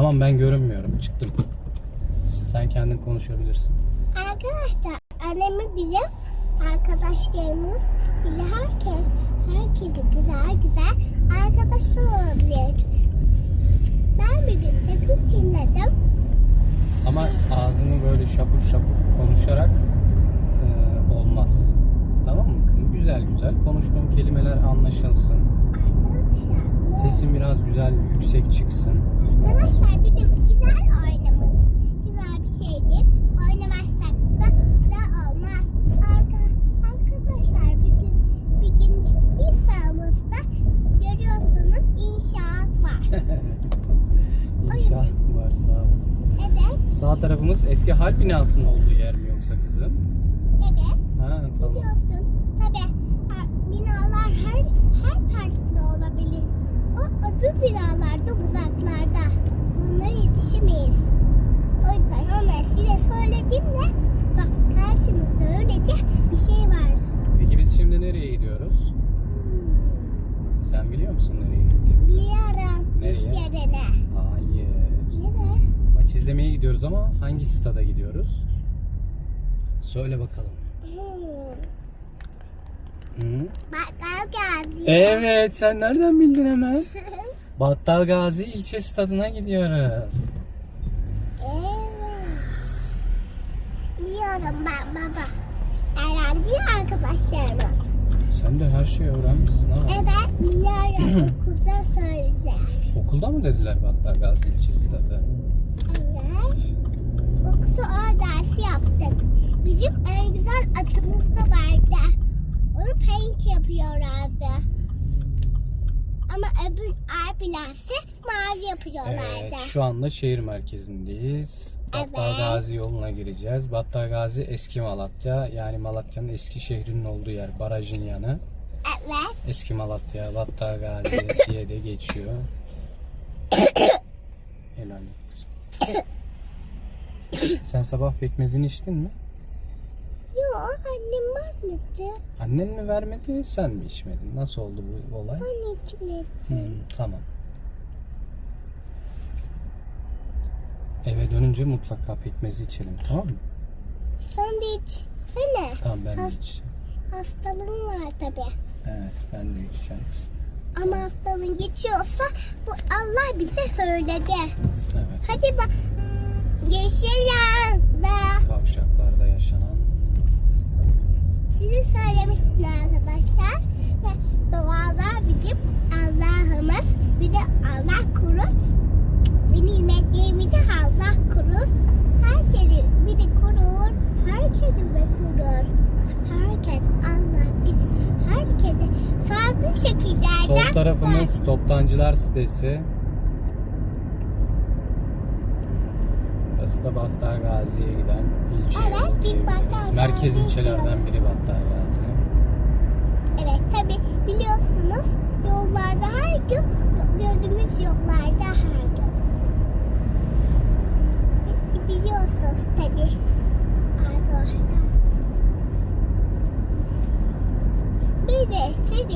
Tamam ben görünmüyorum. Çıktım. Sen kendin konuşabilirsin. Arkadaşlar annemi bizim arkadaşlarımız bile herkes herkese güzel güzel arkadaş olabiliyoruz. Ben bir gün sakız çiğnedim. Ama ağzını böyle şapur şapur konuşarak e, olmaz. Tamam mı kızım? Güzel güzel konuştuğun kelimeler anlaşılsın. Arkadaşlar, Sesin biraz güzel yüksek çıksın. Arkadaşlar bizim güzel oynamamız güzel bir şeydir. Oynamazsak da güzel olmaz. Arka, arkadaşlar bir gün, bir gün bir sağımızda görüyorsunuz inşaat var. İnşallah var sağ olasın. Evet, Sağ tarafımız eski hal binasının olduğu yer mi yoksa kızım? evet. Ha tamam. Biliyorsun. Binalar her her parkta olabilir. O öbür binalarda uzaklarda. Yetişemeyiz. O yüzden onları size söyledim de bak karşınızda öylece bir şey var. Peki biz şimdi nereye gidiyoruz? Hmm, Sen biliyor musun nereye gittiğimizi? Biliyorum Nereye? iş yerine. Hayır. Nereye? Maç izlemeye gidiyoruz ama hangi stada gidiyoruz? Söyle bakalım. Hmm, Hı? Bakkal geldi. Evet sen nereden bildin hemen? Battal Gazi ilçe stadına gidiyoruz. Evet. Biliyorum ben baba. Öğrenci arkadaşlarım. Sen de her şeyi öğrenmişsin ha. Evet biliyorum. Okulda söylediler. Okulda mı dediler Battal Gazi ilçe stadı? Evet. Okulda o dersi yaptık. Bizim en güzel atımız da vardı. Onu paint yapıyorlardı. Ama öbür abilerse mavi yapıyorlardı. Evet şu anda şehir merkezindeyiz. Battal Evet. Gazi yoluna gireceğiz. Battal Gazi eski Malatya yani Malatya'nın eski şehrinin olduğu yer. Barajın yanı. Evet. Eski Malatya, Battal Gazi diye de geçiyor. Helal olsun. Sen sabah pekmezini içtin mi? Annem var mıydı? Annen mi vermedi, sen mi içmedin? Nasıl oldu bu olay? Anneciğim Hmm, etti. tamam. Eve dönünce mutlaka pekmezi içelim, tamam mı? Sen de içsene. Tamam ben de Has- içeceğim. Hastalığın var tabi. Evet, ben de içeceğim. Ama hastalığın geçiyorsa bu Allah bize söyledi. Evet, Hadi bak. Yeşil söylemiştim arkadaşlar. Ve doğalar bizim Allah'ımız. Bir de Allah kurur. Ve nimetlerimizi Allah kurur. Herkesi bir de kurur. Herkesi de kurur. Herkes Allah biz herkese farklı şekillerden Sol tarafımız Toptancılar sitesi. Burası da Battal Gazi'ye giden ilçe Evet, yolu Merkez ilçelerden biri Battal Gazi. Evet tabi biliyorsunuz yollarda her gün gözümüz yollarda her gün. Bi- Biliyorsunuz tabi arkadaşlar. Bir de siz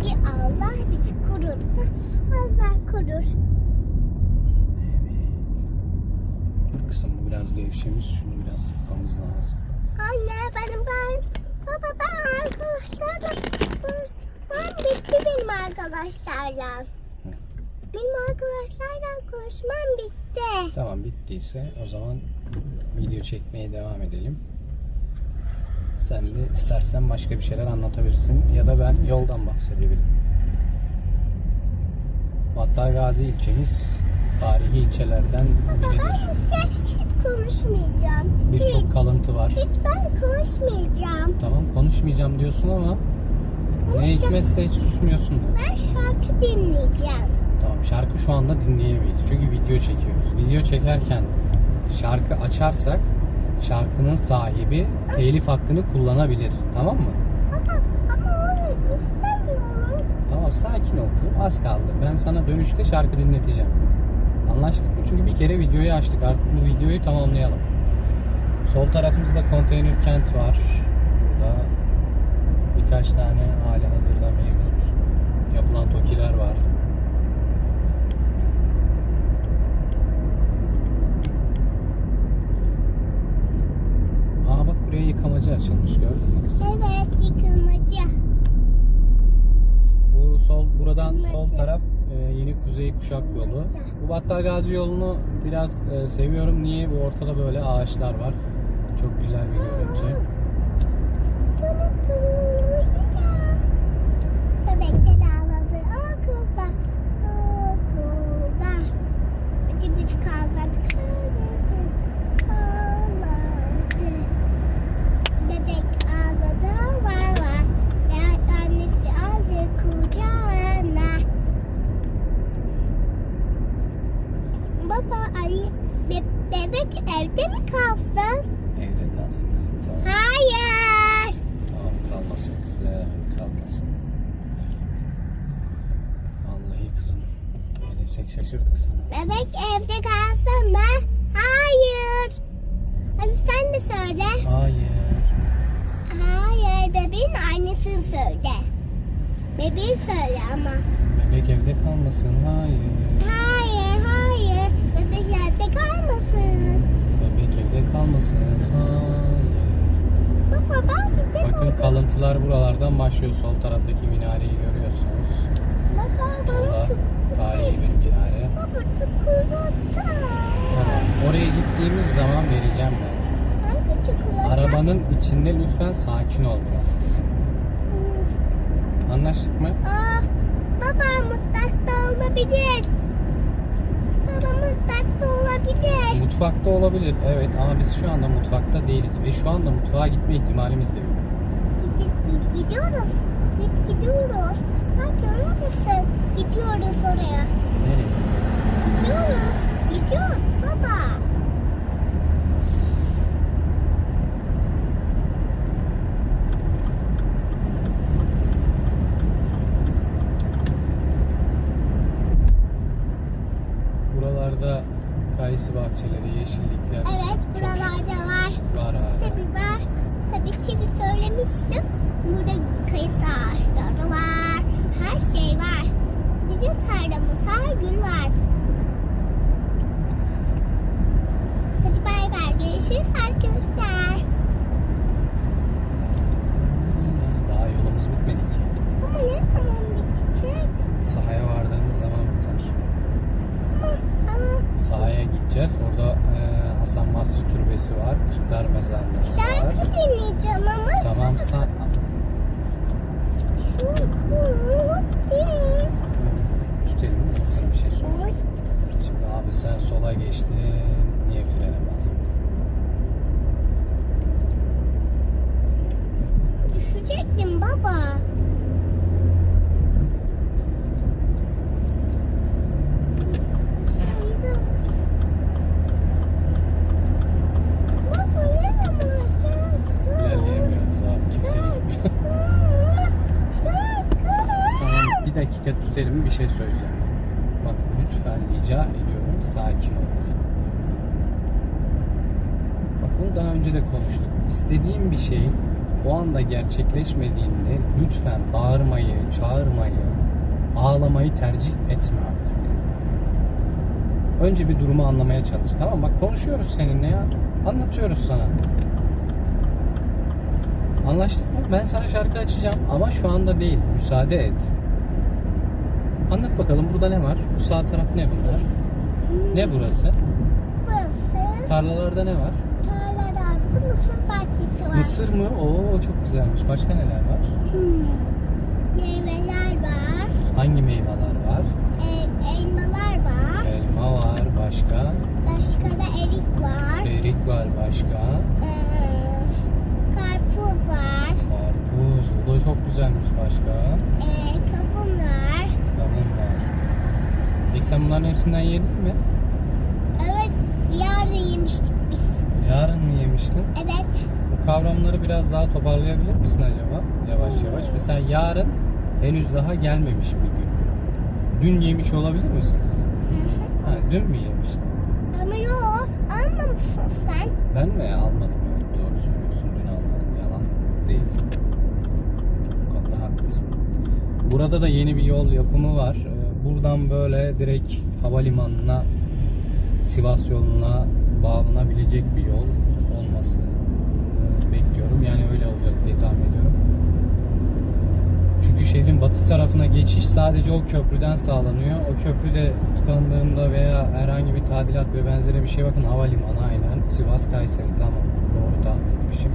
bir Allah bizi kurursa Allah kurur. Evet. Dur kızım bu biraz gevşemiş. Şunu biraz sıkmamız lazım. Anne benim ben baba ben arkadaşlarla ben bitti benim arkadaşlarla. Benim arkadaşlarla konuşmam bitti. Tamam bittiyse o zaman video çekmeye devam edelim. Sen de istersen başka bir şeyler anlatabilirsin ya da ben yoldan bahsedebilirim. Battal Gazi ilçemiz tarihi ilçelerden Baba ben konuşmayacağım. Birçok kalıntı var. Hiç ben konuşmayacağım. Tamam konuşmayacağım diyorsun ama ne Konuşacağım. hikmetse hiç susmuyorsun da. Ben şarkı dinleyeceğim. Tamam şarkı şu anda dinleyemeyiz. Çünkü video çekiyoruz. Video çekerken şarkı açarsak şarkının sahibi telif hakkını kullanabilir. Tamam mı? Baba ama onu istemiyorum. Tamam sakin ol kızım az kaldı. Ben sana dönüşte şarkı dinleteceğim. Anlaştık mı? Çünkü bir kere videoyu açtık. Artık bu videoyu tamamlayalım. Sol tarafımızda konteyner kent var. Burada birkaç tane hali hazırda mevcut. Yapılan tokiler var. Aa bak buraya yıkamacı açılmış gördün mü? Evet yıkamacı. Bu sol buradan sol taraf yeni kuzey kuşak yolu. Bu Battal Gazi yolunu biraz e, seviyorum. Niye? Bu ortada böyle ağaçlar var. Çok güzel bir görüntü. Bebekler ağladı okulda, okulda. Hadi kavgadık, ağladı, ağladı. Bebek ağladı, var var. Ve annesi aldı kucağına. Baba, anne, be- bebek evde mi kalsın? Evde kalsın kızım. Tamam, Hayır. tamam kalmasın kızım. Kalmasın. Vallahi kızım. Ne desek şaşırdık sana. Bebek evde kalsın mı? Hayır. Hadi sen de söyle. Hayır. Hayır, bebeğin annesini söyle. Bebeği söyle ama. Bebek evde kalmasın. Hayır. Hayır, hayır. Bebek evde kalmasın. Bebek evde kalmasın. Hayır. Baba ben bir tek Bakın kalıntılar buralardan başlıyor. Sol taraftaki minareyi görüyorsunuz. Baba bana çok tarihi bir minare. Baba çikolata. Tamam. Oraya gittiğimiz zaman vereceğim ben sana. Hangi çikolata? Arabanın içinde lütfen sakin ol biraz kızım. Anlaştık mı? Aa, baba mutfakta olabilir. Baba mutfakta olabilir. Mutfakta olabilir. Evet ama biz şu anda mutfakta değiliz. Ve şu anda mutfağa gitme ihtimalimiz de yok. Gidip, biz gidiyoruz. Biz gidiyoruz. Bak görüyor musun? Gidiyoruz oraya. Nereye? Gidiyoruz. Gidiyoruz baba. Buralarda kayısı bahçeleri, yeşillikler Evet buralarda var. var hala. Tabii var. Tabii size söylemiştim. Burada kayısı ağaçları var. Her şey var. Bizim tarlamız her gün var. Hadi bay bay. Görüşürüz arkadaşlar. Daha yolumuz bitmedi ki. Ama ne zaman bitecek? Sahaya vardığımız zaman biter. Sahaya gideceğiz. Orada e, Hasan Basri Türbesi var. Kırklar Mezarlığı var. şarkı dinleyeceğim ama Tamam sen... Üstelik sana bir şey söyleyeceğim. Şimdi abi sen sola geçtin. Niye frene bastın? Düşecektim. Baba ne zaman İlerleyemiyoruz abi. Kimse gitmiyor. Tamam bir dakika tutelim bir şey söyleyeceğim. Bak lütfen rica ediyorum sakin ol kızım. Bak bunu daha önce de konuştuk. İstediğin bir şeyin o anda gerçekleşmediğinde lütfen bağırmayı, çağırmayı, ağlamayı tercih etme artık. Önce bir durumu anlamaya çalış. Tamam bak konuşuyoruz seninle ya. Anlatıyoruz sana. Anlaştık mı? Ben sana şarkı açacağım ama şu anda değil. Müsaade et. Anlat bakalım burada ne var? Bu sağ taraf ne bunlar? Ne burası? Burası Tarlalarda ne var? tarlalarda mısır bahçesi var. Mısır mı? Oo çok güzelmiş. Başka neler var? Hmm. Meyveler var. Hangi meyveler var? Elmalar var. Elma var. Başka? Başka da erik var. Erik var başka. Ee, karpuz var. Karpuz. O da çok güzelmiş başka. Ee, kavun var. Kavun var. Peki sen bunların hepsinden yedin mi? Evet, yarın yemiştik biz. Yarın mı yemiştin? Evet. Bu kavramları biraz daha toparlayabilir misin acaba? Yavaş yavaş. Mesela yarın henüz daha gelmemiş bir gün. Dün yemiş olabilir misin kızım? Ha, dün mü yemiştin? Ama yok, almamışsın sen. Ben mi almadım? Evet doğru söylüyorsun. Dün almadım. Yalan değil. Bu konuda haklısın. Burada da yeni bir yol yapımı var. Buradan böyle direkt havalimanına Sivas yoluna bağlanabilecek bir yol olması e, bekliyorum. Yani öyle olacak diye tahmin ediyorum. Çünkü şehrin batı tarafına geçiş sadece o köprüden sağlanıyor. O köprü de tıkandığında veya herhangi bir tadilat ve benzeri bir şey bakın havalimanı aynen. Sivas Kayseri tamam. Doğru tahmin etmişim.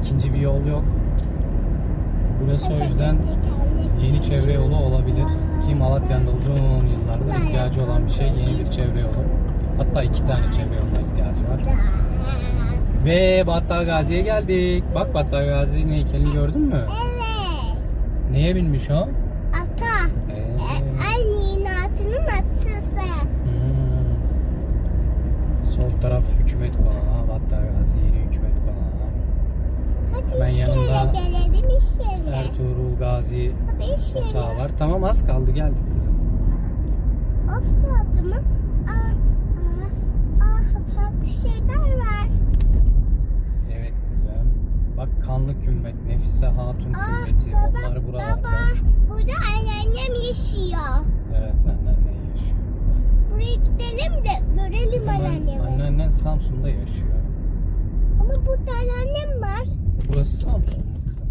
İkinci bir yol yok. Burası o yüzden yeni çevre yolu olabilir. Ki Malatya'nın da uzun yıllardır ihtiyacı olan bir şey yeni bir çevre yolu. Hatta iki tane çevre yoluna ihtiyacı var. Ve Battal Gazi'ye geldik. Bak Battal Gazi'nin heykelini gördün mü? Evet. Neye binmiş o? Ata. Ee, E, Aynı inatının atısı. hmm. Sol taraf hükümet konağı. Battal Gazi yeni hükümet. Ben iş yanında gelelim iş yerine. Ertuğrul Gazi yerine. otağı var. Tamam az kaldı geldik kızım. Az kaldı mı? Aa, aa, aa, farklı şeyler var. Evet kızım. Bak kanlı kümbet, Nefise Hatun Aa, kümbeti. baba, Onlar buralarda. baba, burada anneannem yaşıyor. Evet annen ne yaşıyor? Buraya gidelim de görelim anneannemi. anneannen Samsun'da yaşıyor. Ama burada anneannem var. Burası Samsun kızım?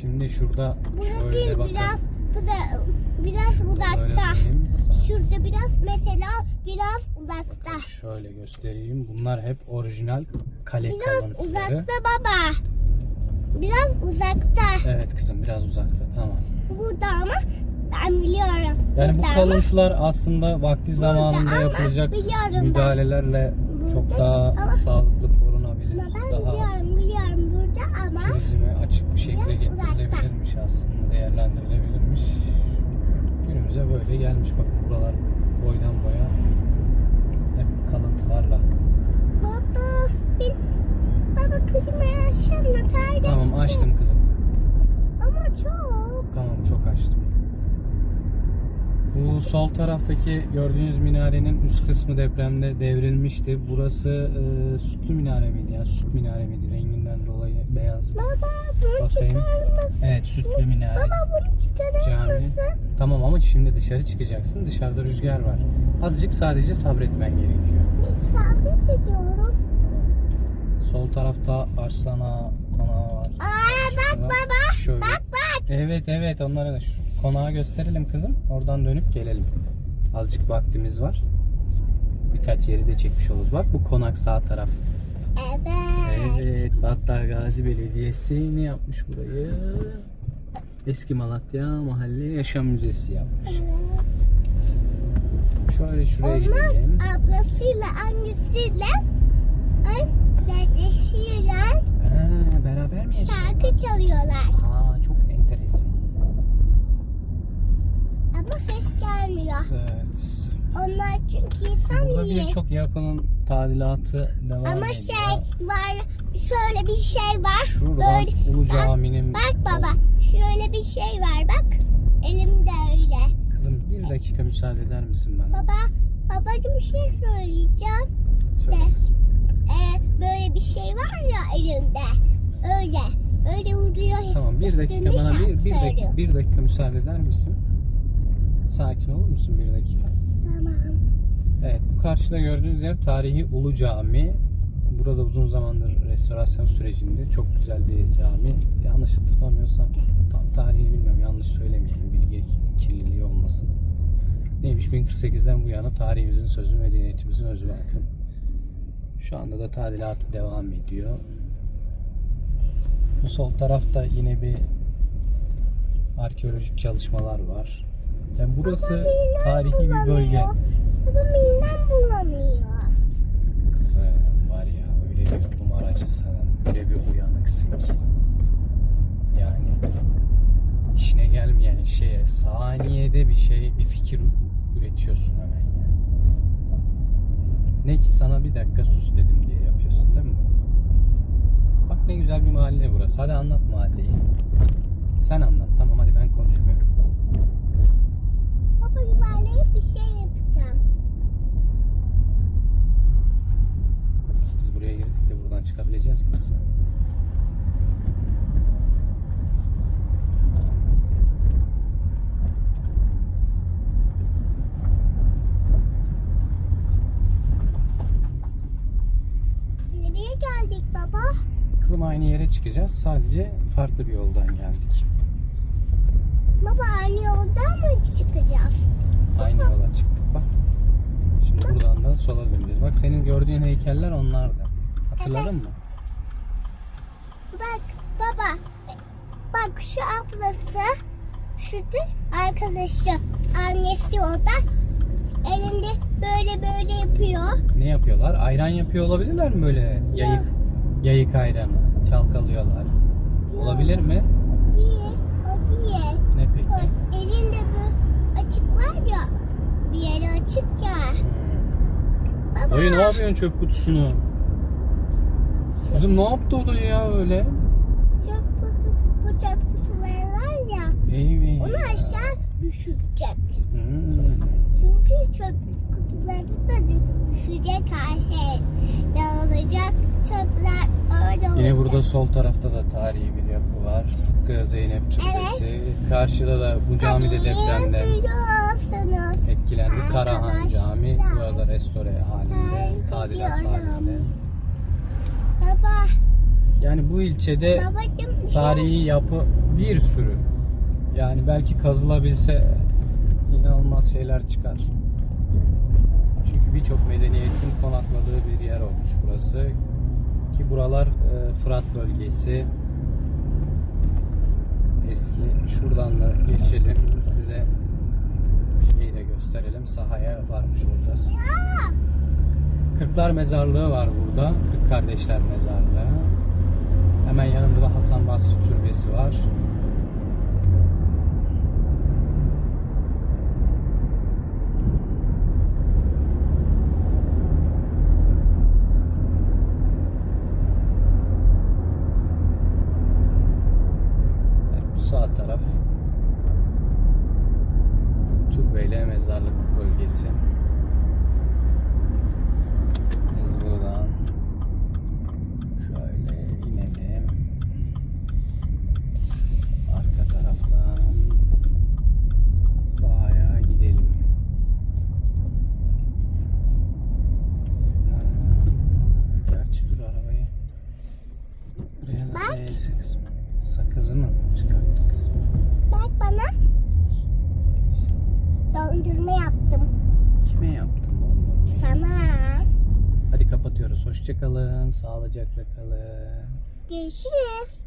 Şimdi şurada Burada şöyle bakalım. biraz, burada, biraz Böyle uzakta. döneyim sana. Şurada biraz mesela biraz uzakta. Şöyle göstereyim. Bunlar hep orijinal kale Biraz kalıntıları. uzakta baba. Biraz uzakta. Evet kızım biraz uzakta tamam. Burada ama ben biliyorum. Yani bu Burada kalıntılar aslında vakti zamanında ama yapılacak biliyorum ben. müdahalelerle çok daha ama- sağlıklı korunabilir. Ben Daha biliyorum biliyorum burada ama turizme açık bir şekilde getirilebilirmiş aslında, değerlendirilebilirmiş. Günümüze böyle gelmiş bakın buralar boydan boya hep kalıntılarla. baba ben baba klimayı açsana. Tamam açtım kızım. Ama çok. Tamam çok açtım. Bu sol taraftaki gördüğünüz minarenin üst kısmı depremde devrilmişti. Burası e, sütlü minare miydi ya? Süt minare miydi? Renginden dolayı beyaz. Baba bunu Bakayım. mısın? Evet sütlü minare. Baba bunu çıkarır Cami. mısın? Tamam ama şimdi dışarı çıkacaksın. Dışarıda rüzgar var. Azıcık sadece sabretmen gerekiyor. Bir sabit ediyorum. Sol tarafta Arslana konağı var. Aa bak Şurada. baba. Şöyle. Bak bak. Evet evet onlara da şu konağı gösterelim kızım. Oradan dönüp gelelim. Azıcık vaktimiz var. Birkaç yeri de çekmiş oluruz. Bak bu konak sağ taraf. Evet. Evet Battal Gazi Belediyesi ne yapmış burayı? Eski Malatya Mahalle Yaşam Müzesi yapmış. Evet. Şöyle şuraya Onlar gidelim. ablasıyla annesiyle ay kardeşiyle Ha, beraber mi yaşıyorlar? şarkı çalıyorlar. Aa çok enteresan. Ama ses gelmiyor. Evet. Onlar çünkü insan Burada değil. birçok yapının tadilatı devam Ama ediyor. şey var, şöyle bir şey var. Şuradan Böyle, Ulu bak, Cami'nin... bak baba, şöyle bir şey var bak. Elimde öyle. Kızım bir dakika müsaade eder misin bana? Baba, babacığım bir şey söyleyeceğim. Söyle de. kızım. Ee, böyle bir şey var ya elimde. Öyle. Öyle vuruyor. Tamam bir dakika bana bir, bir, dakika, bir dakika müsaade eder misin? Sakin olur musun bir dakika? Tamam. Evet bu karşıda gördüğünüz yer tarihi Ulu Cami. Burada uzun zamandır restorasyon sürecinde çok güzel bir cami. Yanlış hatırlamıyorsam tam tarihini bilmiyorum yanlış söylemeyeyim bilgi kirliliği olmasın. Neymiş 1048'den bu yana tarihimizin sözü medeniyetimizin özü bakın. Şu anda da tadilatı devam ediyor. Bu sol tarafta yine bir arkeolojik çalışmalar var. Yani burası midem tarihi bir bölge. Baba midem bulanıyor. Kızım var ya öyle bir numaracısın, öyle bir uyanıksın ki. Yani işine gelmeyen şeye saniyede bir şey, bir fikir üretiyorsun hemen yani. Ne ki sana bir dakika sus dedim diye yapıyorsun değil mi? Bak ne güzel bir mahalle burası. Hadi anlat mahalleyi. Sen anlat tamam hadi ben konuşmuyorum. Yuvarlayıp bir şey yapacağım. Biz buraya girdik de buradan çıkabileceğiz mi kızım? Nereye geldik baba? kızım aynı yere çıkacağız. Sadece farklı bir yoldan geldik. Baba aynı yoldan mı çıkacağız? Aynı yola çıktık bak. Şimdi buradan da sola döneceğiz. Bak senin gördüğün heykeller onlardı. Hatırladın mı? Bak baba. Bak şu ablası. Şu da arkadaşı. Annesi o da. Elinde böyle böyle yapıyor. Ne yapıyorlar? Ayran yapıyor olabilirler mi böyle? Yayık, yayık ayranı. Çalkalıyorlar. Olabilir mi? Diye. O diye. Ne peki? Bak, elinde bu açık var ya. Bir yeri açık ya. Baba. Dayı ne yapıyorsun çöp kutusunu? Kızım ne yaptı o dayı ya öyle? Çöp kutusu, bu çöp kutuları var ya. Eyvah. Onu aşağı düşürecek. Hmm. Çünkü çöp kutuları da düşecek her şey. Dağılacak çöpler öyle olacak. Yine burada sol tarafta da tarihi bir yapı var. Sıtkı Zeynep Türbesi. Karşıda da bu cami de Tabii, depremde biliyorsunuz. Etkilendi. Karahan Arkadaşlar. Cami burada restore halinde, tadilat halinde. Baba, Yani bu ilçede şey- tarihi yapı bir sürü. Yani belki kazılabilse inanılmaz şeyler çıkar. Çünkü birçok medeniyetin konakladığı bir yer olmuş burası. Ki buralar e, Fırat bölgesi. Eski şuradan da geçelim size gösterelim. Sahaya varmış burada. Kırklar Mezarlığı var burada. Kırk Kardeşler Mezarlığı. Hemen yanında da Hasan Basri Türbesi var. Evet, bu sağ taraf Türbeyle Mezarlık bölgesi. Biz buradan şöyle inelim. Arka taraftan sahaya gidelim. Ha, Gerçi dur arabayı. Buraya da Bak. değilse kızım. Sakızı mı çıkarttı kızım? bak bana dondurma yaptım. Kime yaptın dondurmayı? Sana. Hadi kapatıyoruz. Hoşçakalın. Sağlıcakla. Görüşürüz.